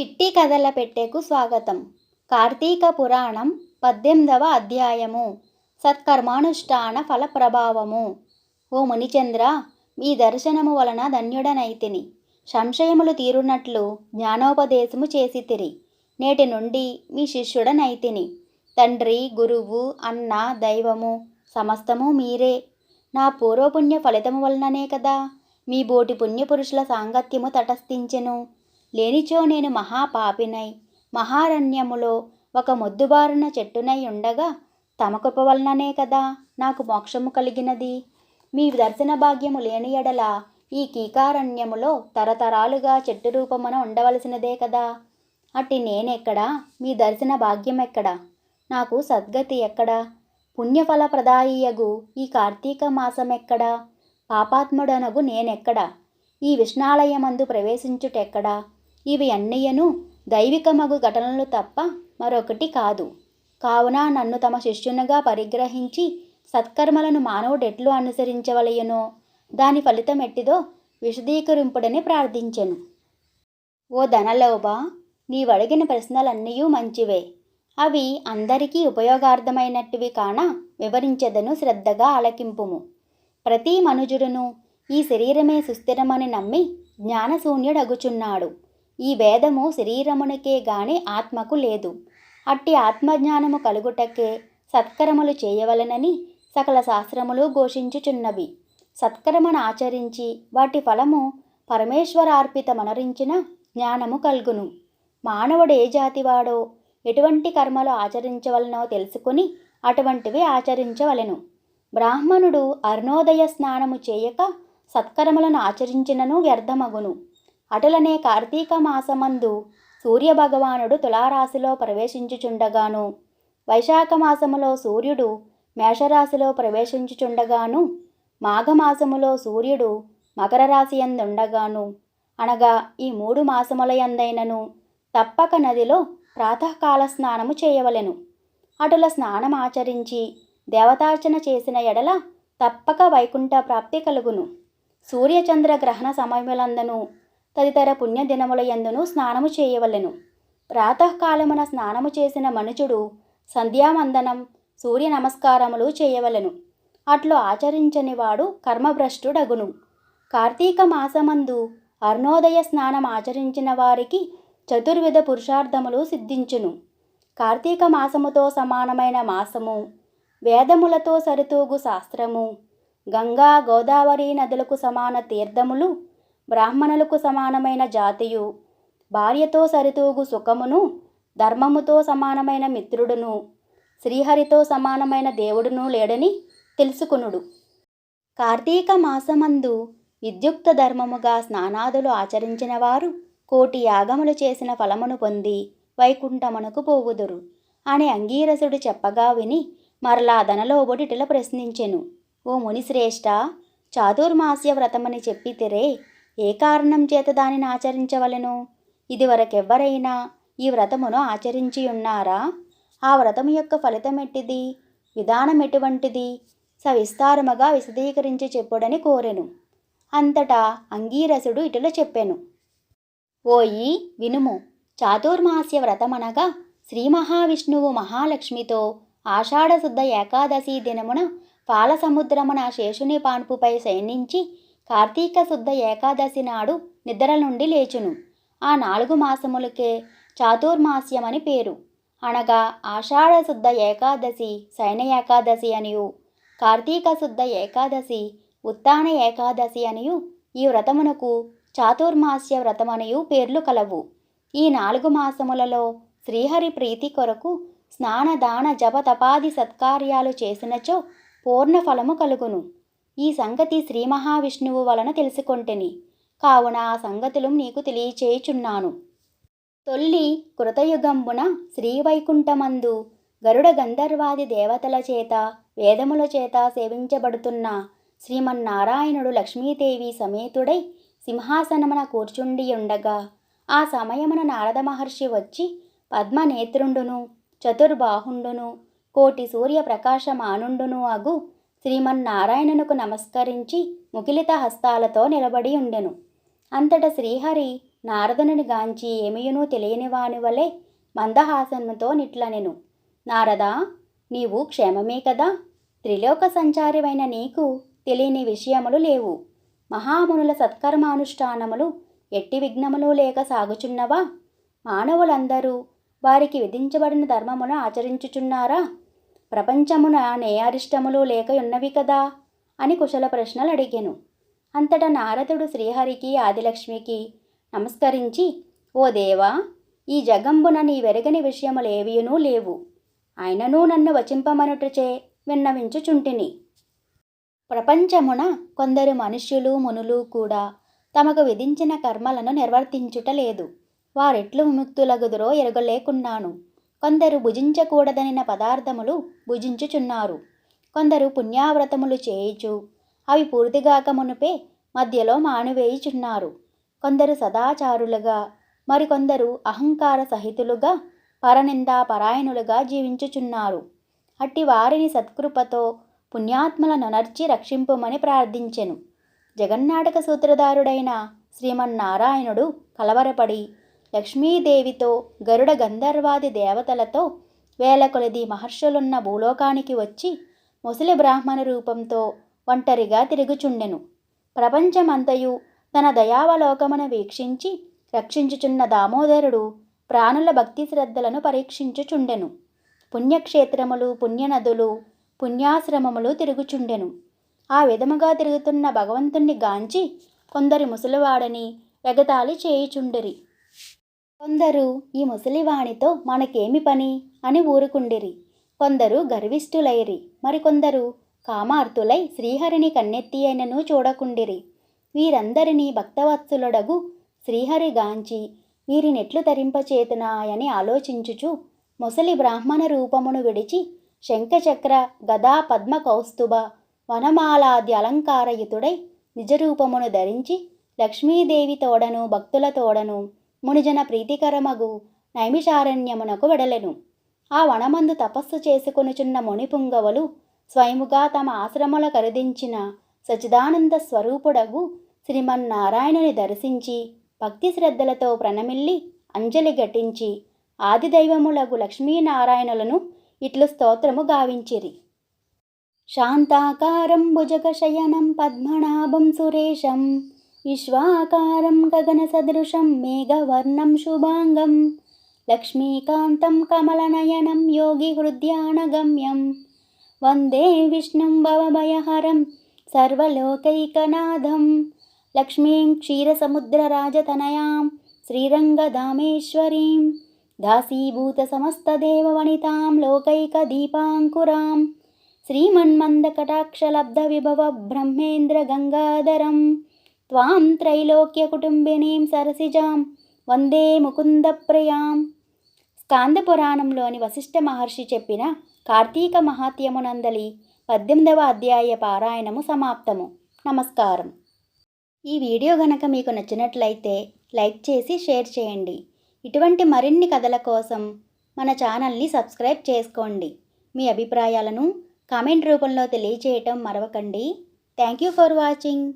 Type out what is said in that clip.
చిట్టి కథల పెట్టెకు స్వాగతం. కార్తీక పురాణం పద్దెనిమిదవ అధ్యాయము. సత్కర్మానుష్ఠాన ఫల ప్రభావము ఓ మునిచంద్ర మీ దర్శనము వలన ధన్యుడనైతిని. సంశయములు తీరునట్లు జ్ఞానోపదేశము చేసితిరి. నేటి నుండి మీ శిష్యుడనైతిని. తండ్రి గురువు అన్న దైవము సమస్తము మీరే. నా పూర్వపుణ్య ఫలితము వలననే కదా మీ బోటి పుణ్యపురుషుల సాంగత్యము తటస్థించెను. లేనిచో నేను మహాపాపినై. మహారణ్యములో ఒక మొద్దుబారిన చెట్టునై ఉండగా తమ కృప వలననే కదా నాకు మోక్షము కలిగినది. మీ దర్శన భాగ్యము లేని ఎడల ఈ కీకారణ్యములో తరతరాలుగా చెట్టు రూపమున ఉండవలసినదే కదా. అట్టి నేనెక్కడా? మీ దర్శన భాగ్యం ఎక్కడా నాకు సద్గతి ఎక్కడా? పుణ్యఫలప్రదాయియగు ఈ కార్తీక మాసమెక్కడా? పాపాత్ముడనగు నేనెక్కడా? ఈ విష్ణాలయమందు ప్రవేశించుటెక్కడా? ఇవి అన్నయ్యను దైవికమగు ఘటనలు తప్ప మరొకటి కాదు. కావున నన్ను తమ శిష్యునిగా పరిగ్రహించి సత్కర్మలను మానవుడెట్లు అనుసరించవలయనో దాని ఫలితం ఎట్టిదో విశదీకరింపుడని ప్రార్థించెను. ఓ ధనలోభ నీవడిగిన ప్రశ్నలన్నీ మంచివే. అవి అందరికీ ఉపయోగార్థమైనటివి కాన వివరించెదను శ్రద్ధగా ఆలకింపుము. ప్రతి మనుజుడును ఈ శరీరమే సుస్థిరమని నమ్మి జ్ఞానశూన్యుడగుచున్నాడు. ఈ వేదము శరీరమునికే గాని ఆత్మకు లేదు. అట్టి ఆత్మజ్ఞానము కలుగుటకే సత్కరములు చేయవలనని సకల శాస్త్రములు ఘోషించుచున్నవి. సత్కరమను ఆచరించి వాటి ఫలము పరమేశ్వరార్పిత మనరించిన జ్ఞానము కల్గును. మానవుడు ఏ జాతివాడో ఎటువంటి కర్మలు ఆచరించవలనో తెలుసుకుని అటువంటివి ఆచరించవలెను. బ్రాహ్మణుడు అరుణోదయ స్నానము చేయక సత్కర్మలను ఆచరించినను వ్యర్థమగును. అటులనే కార్తీక మాసమందు సూర్యభగవానుడు తులారాశిలో ప్రవేశించుచుండగాను వైశాఖ మాసములో సూర్యుడు మేషరాశిలో ప్రవేశించుచుండగాను మాఘమాసములో సూర్యుడు మకర రాశి అందుండగాను అనగా ఈ మూడు మాసముల ఎందైనను తప్పక నదిలో ప్రాతకాల స్నానము చేయవలెను. అటుల స్నానం ఆచరించి దేవతార్చన చేసిన ఎడల తప్పక వైకుంఠ ప్రాప్తి కలుగును. సూర్యచంద్ర గ్రహణ సమయములందను తదితర పుణ్యదినములయందును స్నానము చేయవలెను. ప్రాతకాలమున స్నానము చేసిన మనుషుడు సంధ్యావందనం సూర్య నమస్కారములు చేయవలెను. అట్లు ఆచరించని వాడు కర్మభ్రష్టుడగును. కార్తీక మాసమందు అరుణోదయ స్నానం ఆచరించిన వారికి చతుర్విధ పురుషార్థములు సిద్ధించును. కార్తీక మాసముతో సమానమైన మాసము వేదములతో సరితూగు శాస్త్రము గంగా గోదావరి నదులకు సమాన తీర్థములు బ్రాహ్మణులకు సమానమైన జాతియు. భార్యతో సరితూగు సుఖమును ధర్మముతో సమానమైన మిత్రుడును శ్రీహరితో సమానమైన దేవుడును లేడని తెలుసుకునుడు. కార్తీక మాసమందు విద్యుక్త ధర్మముగా స్నానాదులు ఆచరించిన వారు కోటి యాగములు చేసిన ఫలమును పొంది వైకుంఠమునకు పోవుదురు. అని అంగీరసుడు చెప్పగా విని మరలా ధనలోబుడిటిల ప్రశ్నించెను. ఓ మునిశ్రేష్ఠ చాతుర్మాస్య వ్రతమని చెప్పితిరే ఏ కారణం చేత దానిని ఆచరించవలెను? ఇదివరకెవ్వరైనా ఈ వ్రతమును ఆచరించి ఉన్నారా ఆ వ్రతము యొక్క ఫలితం ఎట్టిది? విధానం ఎటువంటిది? సవిస్తారముగా విశదీకరించి చెప్పుడని కోరెను. అంతటా అంగీరసుడు ఇటుల చెప్పెను. ఓయి వినుము. చాతుర్మాస్య వ్రతమనగా శ్రీ మహావిష్ణువు మహాలక్ష్మితో ఆషాఢశుద్ధ ఏకాదశి దినమున పాలసముద్రమున శేషుని పాన్పుపై శయనించి కార్తీక శుద్ధ ఏకాదశి నాడు నిద్ర నుండి లేచును. ఆ నాలుగు మాసములకే చాతుర్మాస్యమని పేరు. అనగా ఆషాఢశుద్ధ ఏకాదశి శయన ఏకాదశి అనియు. కార్తీక శుద్ధ ఏకాదశి ఉత్తాన ఏకాదశి అనియు. ఈ వ్రతమునకు చాతుర్మాస్య వ్రతమనియు పేర్లు కలవు. ఈ నాలుగు మాసములలో శ్రీహరి ప్రీతి కొరకు స్నాన దాన జప తపాది సత్కార్యాలు చేసినచో పూర్ణ ఫలము కలుగును. ఈ సంగతి శ్రీ మహావిష్ణువు వలన తెలుసుకొంటిని. కావున ఆ సంగతులు నీకు తెలియచేయుచున్నాను. తొల్లి కృతయుగంబున శ్రీవైకుంఠమందు గరుడ గంధర్వాది దేవతల చేత వేదముల చేత సేవించబడుతున్న శ్రీమన్నారాయణుడు లక్ష్మీదేవి సమేతుడై సింహాసనమున కూర్చుండి ఉండగా ఆ సమయమున నారద మహర్షి వచ్చి పద్మనేత్రుండును చతుర్బాహుండును కోటి సూర్య ప్రకాశమానుండును అగు శ్రీమన్నారాయణనుకు నమస్కరించి ముకిలిత హస్తాలతో నిలబడి ఉండెను. అంతట శ్రీహరి నారదుని గాంచి ఏమయునూ తెలియని వాని వలె మందహాసనముతో నిట్లనెను. నారదా నీవు క్షేమమే కదా? త్రిలోక సంచారివైన నీకు తెలియని విషయములు లేవు. మహామునుల సత్కర్మానుష్ఠానములు ఎట్టి విఘ్నములు లేక సాగుచున్నవా? మానవులందరూ వారికి విధించబడిన ధర్మమును ఆచరించుచున్నారా? ప్రపంచమున నేయారిష్టములు లేక ఉన్నవి కదా? అని కుశల ప్రశ్నలు అడిగాను అంతటా నారదుడు శ్రీహరికి ఆదిలక్ష్మికి నమస్కరించి ఓ దేవా ఈ జగంబున నీ వెరగని విషయములేవియునూ లేవు. ఆయనను నన్ను వచింపమనుటచే విన్నవించుచుంటిని. ప్రపంచమున కొందరు మనుష్యులు మునులు కూడా తమకు విధించిన కర్మలను నిర్వర్తించుట లేదు. వారెట్లు విముక్తులగుదురో ఎరగలేకున్నాను. కొందరు భుజించకూడదనిన పదార్థములు భుజించుచున్నారు. కొందరు పుణ్యావ్రతములు చేయుచు అవి పూర్తిగాక మునుపే మధ్యలో మానువేయుచున్నారు. కొందరు సదాచారులుగా మరికొందరు అహంకార సహితులుగా పరనిందా పరాయణులుగా జీవించుచున్నారు. అట్టి వారిని సత్కృపతో పుణ్యాత్మల నొనర్చి రక్షింపుమని ప్రార్థించెను. జగన్నాటక సూత్రధారుడైన శ్రీమన్నారాయణుడు కలవరపడి లక్ష్మీదేవితో గరుడ గంధర్వాది దేవతలతో వేల కొలది మహర్షులున్న భూలోకానికి వచ్చి ముసలి బ్రాహ్మణ రూపంతో ఒంటరిగా తిరుగుచుండెను. ప్రపంచమంతయు తన దయావలోకమును వీక్షించి రక్షించుచున్న దామోదరుడు ప్రాణుల భక్తి శ్రద్ధలను పరీక్షించుచుండెను. పుణ్యక్షేత్రములు పుణ్యనదులు పుణ్యాశ్రమములు తిరుగుచుండెను. ఆ విధముగా తిరుగుతున్న భగవంతుణ్ణి గాంచి కొందరి ముసలివాడని ఎగతాళి చేయుచుండిరి. కొందరు ఈ ముసలివాణితో మనకేమి పని? అని ఊరుకుండిరి. కొందరు గర్విష్ఠులైరి. మరికొందరు కామార్తులై శ్రీహరిని కన్నెత్తి అయినను చూడకుండిరి. వీరందరినీ భక్తవత్సలుడగు శ్రీహరి గాంచి వీరినెట్లు తరింపచేతునాయని ఆలోచించుచు ముసలి బ్రాహ్మణ రూపమును విడిచి శంఖచక్ర గదా పద్మ కౌస్తుభ వనమాలాది అలంకారయుతుడై నిజరూపమును ధరించి లక్ష్మీదేవి తోడను భక్తుల తోడను మునిజన ప్రీతికరమగు నైమిషారణ్యమునకు వెడలెను. ఆ వనమందు తపస్సు చేసుకొనుచున్న మునిపుంగవలు స్వయముగా తమ ఆశ్రమల కరుదించిన సచిదానంద స్వరూపుడగు శ్రీమన్నారాయణుని దర్శించి భక్తి శ్రద్ధలతో ప్రణమిల్లి అంజలి ఘటించి ఆదిదైవములగు లక్ష్మీనారాయణులను ఇట్లు స్తోత్రము గావించిరి. శాంతాకారం భుజగశయనం పద్మనాభం సురేశం विश्वाकारं गगनसदृशं मेघवर्णं शुभाङ्गं लक्ष्मीकान्तं कमलनयनं योगिहृद्यानगम्यं वन्दे विष्णुं भवभयहरं सर्वलोकैकनाथं। लक्ष्मीं क्षीरसमुद्रराजतनयां श्रीरङ्गधामेश्वरीं दासीभूतसमस्तदेववनितां लोकैकदीपाङ्कुरां। श्रीमन्मन्दकटाक्षलब्धविभवब्रह्मेन्द्रगङ्गाधरम् శ్రీమన్మందకటాక్షలబ్ధవిభవ త్రైలోక్య గంగాధరం సరసిజాం వందే ముకుందప్రయాం స్కాంద పురాణంలోని వశిష్ఠ మహర్షి చెప్పిన కార్తీక మహాత్యమునందలి పద్దెనిమిదవ అధ్యాయ పారాయణము సమాప్తము. నమస్కారం. ఈ వీడియో గనక మీకు నచ్చినట్లయితే లైక్ చేసి షేర్ చేయండి. ఇటువంటి మరిన్ని కథల కోసం మన ఛానల్ని సబ్స్క్రైబ్ చేసుకోండి. మీ అభిప్రాయాలను కామెంట్ రూపంలో తెలియచేయటం మరవకండి. Thank you for watching.